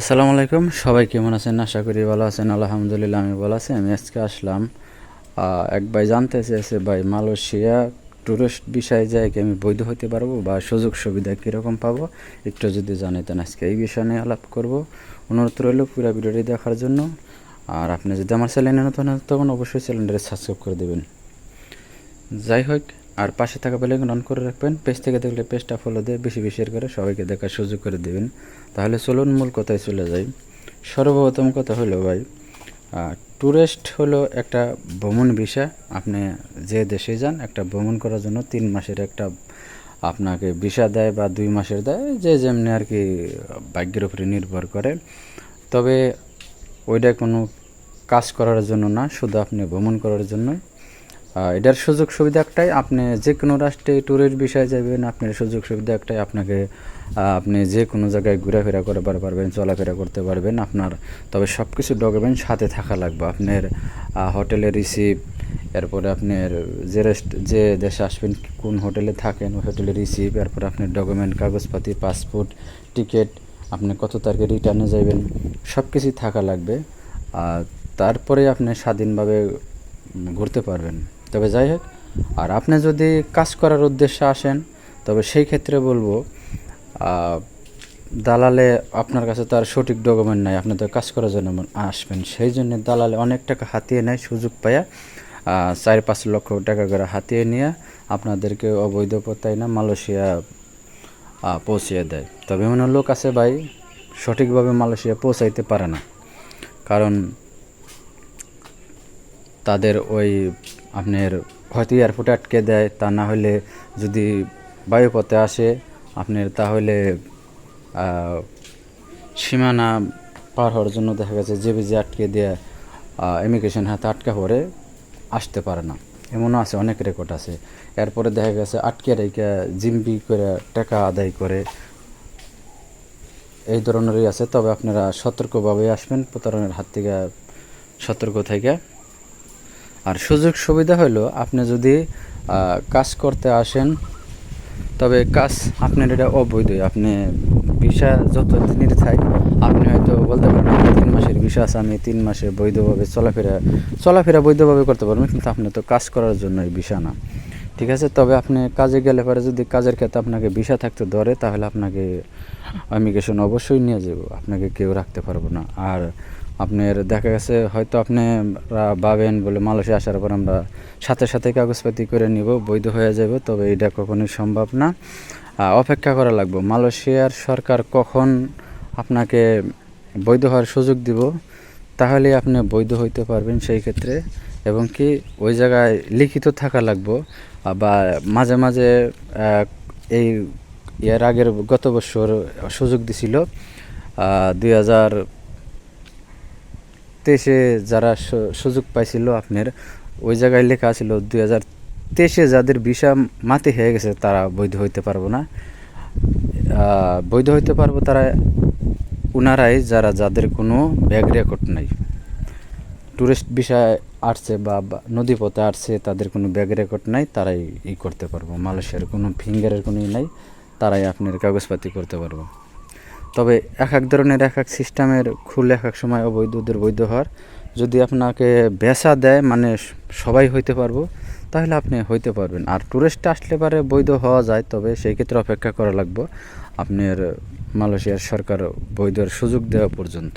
আসসালামু আলাইকুম। সবাই কেমন আছেন? আশা করি ভালো আছেন। আলহামদুলিল্লাহ, আমি ভালো আছি। আমি আজকে আসলাম এক ভাই জানতে চেয়েছে, ভাই, মালয়েশিয়া টুরিস্ট বিষয়ে যায় কি আমি বৈধ হতে পারব বা সুযোগ সুবিধা কীরকম পাবো? একটু যদি জানাতেন আজকে এই বিষয় নিয়ে আলাপ করব। অনুরোধ রইল পুরো ভিডিওটি দেখার জন্য। আর আপনি যদি আমার চ্যানেলে নতুন তখন অবশ্যই চ্যানেলটি সাবস্ক্রাইব করে দেবেন। যাই হোক আর পাশে থাকা বেলাইকন অন করে রাখবেন। পেজ থেকে দেখলে পেজটা ফলো দিয়ে বেশি বেশি করে সবাইকে দেখার সুযোগ করে দেবেন। তাহলে চলুন মূল কথায় চলে যাই। সর্বপ্রথম কথা হলো ভাই ট্যুরিস্ট হলো একটা ভ্রমণ ভিসা আপনি যে দেশে যান, একটা ভ্রমণ করার জন্য তিন মাসের একটা আপনাকে ভিসা দেয় বা দুই মাসের দেয়, যে যেমনি আর কি ভাগ্যের উপরে নির্ভর করে। তবে ওইটা কোনো কাজ করার জন্য না, শুধু আপনি ভ্রমণ করার জন্যই। এটার সুযোগ সুবিধা একটাই, আপনি যে কোনো রাষ্ট্রে ট্যুরের বিষয়ে যাবেন আপনার সুযোগ সুবিধা একটাই, আপনাকে আপনি যে কোনো জায়গায় ঘোরাফেরা করবার পারবেন, চলাফেরা করতে পারবেন, আপনার, তবে সব কিছু ডকুমেন্ট সাথে থাকা লাগবে, আপনার হোটেলে রিসিভ এরপরে আপনার যে রেস্ট যে দেশে আসবেন, কোন হোটেলে থাকেন, ওই হোটেলে রিসিভ এরপরে আপনার ডকুমেন্ট কাগজপাতি পাসপোর্ট টিকিট আপনি কত তারিখে রিটার্নে যাবেন সব কিছুই থাকা লাগবে, আর তারপরে আপনি স্বাধীনভাবে ঘুরতে পারবেন। তবে যাই হোক, আর আপনি যদি কাজ করার উদ্দেশ্যে আসেন, তবে সেই ক্ষেত্রে বলব দালালে আপনার কাছে তার সঠিক ডকুমেন্ট নাই, আপনি তো কাজ করার জন্য আসবেন। সেই জন্য দালালে অনেক টাকা হাতিয়ে নেয় সুযোগ পায়া চার পাঁচ লক্ষ টাকা করে হাতিয়ে নিয়ে আপনাদেরকে অবৈধ পত্তায় না মালয়েশিয়া পৌঁছিয়ে দেয়। তবে এমন লোক আছে ভাই, সঠিকভাবে মালয়েশিয়া পৌঁছাইতে পারে না। কারণ তাদের ওই আপনার হয়তো এয়ারপোর্টে আটকে দেয়, তা না হলে যদি বায়ুপথে আসে, আপনার তাহলে সীমানা পার হওয়ার জন্য দেখা গেছে যে যে আটকে দিয়ে ইমিগ্রেশন হাতে আটকা পড়ে, আসতে পারে না। এমনও আছে, অনেক রেকর্ড আছে। এরপরে দেখা গেছে আটকে রেখে জিম্বি করে টাকা আদায় করে। এই ধরনেরই আছে, তবে আপনারা সতর্কভাবে আসবেন, প্রতারণের হাত থেকে সতর্ক থেকে। আর সুযোগ সুবিধা হলো আপনি যদি কাজ করতে আসেন, তবে কাজ আপনার এটা অবৈধ। আপনি ভিসা যত দিনের থাক, আপনি হয়তো বলতে পারেন তিন মাসের ভিসা আছে, আমি তিন মাসে বৈধভাবে চলাফেরা চলাফেরা বৈধভাবে করতে পারবেন কিন্তু আপনি তো কাজ করার জন্য এই ভিসা না। ঠিক আছে? তবে আপনি কাজে গেলে পরে যদি কাজের ক্ষেত্রে আপনাকে ভিসা থাকতে ধরে, তাহলে আপনাকে ইমিগ্রেশন অবশ্যই নিয়ে যাব। আপনাকে কেউ রাখতে পারব না। আর আপনার দেখা গেছে হয়তো আপনি ভাবেন বলে মালয়েশিয়া আসার পর আমরা সাথে সাথে কাগজপাতি করে নিব, বৈধ হয়ে যাব, তবে এটা কখনোই সম্ভব না। অপেক্ষা করা লাগবে, মালয়েশিয়ার সরকার কখন আপনাকে বৈধ হওয়ার সুযোগ দিব, তাহলে আপনি বৈধ হইতে পারবেন সেই ক্ষেত্রে। এবং কি, ওই জায়গায় লিখিত থাকা লাগবো বা মাঝে মাঝে এই এর আগের গত বছর সুযোগ দিছিল দুই হাজার তেইশে যারা সুযোগ পাইছিল আপনার, ওই জায়গায় লেখা ছিল দুই হাজার তেইশে যাদের ভিসা মাতে হয়ে গেছে তারা বৈধ হইতে পারব না। বৈধ হইতে পারব তারা, উনারাই যারা, যাদের কোনো ব্যাগ রেকর্ড নাই। টুরিস্ট বিষয় আসছে বা বা নদীপথে আসছে, তাদের কোনো ব্যাগ রেকর্ড নাই, তারাই ই করতে পারব। মালয়েশিয়ার কোনো ফিঙ্গারের কোনো ই নাই, তারাই আপনার কাগজপাতি করতে পারব। তবে এক এক ধরনের এক এক সিস্টেমের খুল এক এক সময় অবৈধদের বৈধ হওয়ার। যদি আপনাকে বেসা দেয় মানে সবাই হইতে পারব, তাহলে আপনি হইতে পারবেন। আর টুরিস্ট আসলে পারে বৈধ হওয়া যায়, তবে সেই ক্ষেত্রে অপেক্ষা করা লাগবে আপনার মালয়েশিয়ার সরকার বৈধর সুযোগ দেওয়া পর্যন্ত।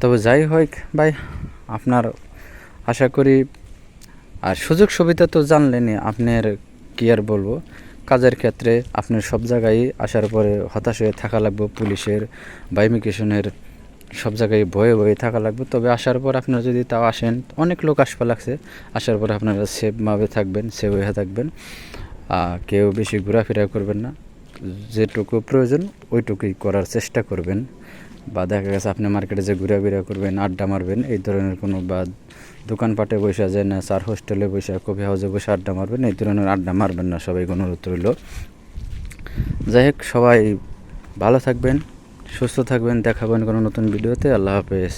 তবে যাই হোক ভাই, আপনার আশা করি, আর সুযোগ সুবিধা তো জানলেনই, আপনার কি আর বলব? কাজের ক্ষেত্রে আপনার সব জায়গায় আসার পরে হতাশ হয়ে থাকা লাগবে, পুলিশের বা ইমিগ্রেশনের সব জায়গায় ভয়ে ভয়ে থাকা লাগবে। তবে আসার পর আপনারা যদি তাও আসেন, অনেক লোক আসবা লাগছে। আসার পর আপনারা সেফভাবে থাকবেন সেভ হয়ে থাকবেন। কেউ বেশি ঘোরাফেরা করবেন না। যেটুকু প্রয়োজন, ওইটুকুই করার চেষ্টা করবেন। বা দেখা গেছে আপনি মার্কেটে যে ঘোরাফেরা করবেন, আড্ডা মারবেন, এই ধরনের কোনো বা দোকানপাটে বসে যায় না, স্যার হোস্টেলে বসে, কফি হাউসে বসে আড্ডা মারবেন, এই ধরনের আড্ডা মারবেন না সবাই অনুরোধ রইল। যাই হোক, সবাই ভালো থাকবেন, সুস্থ থাকবেন, দেখাবেন কোনো নতুন ভিডিওতে, আল্লাহ হাফেজ।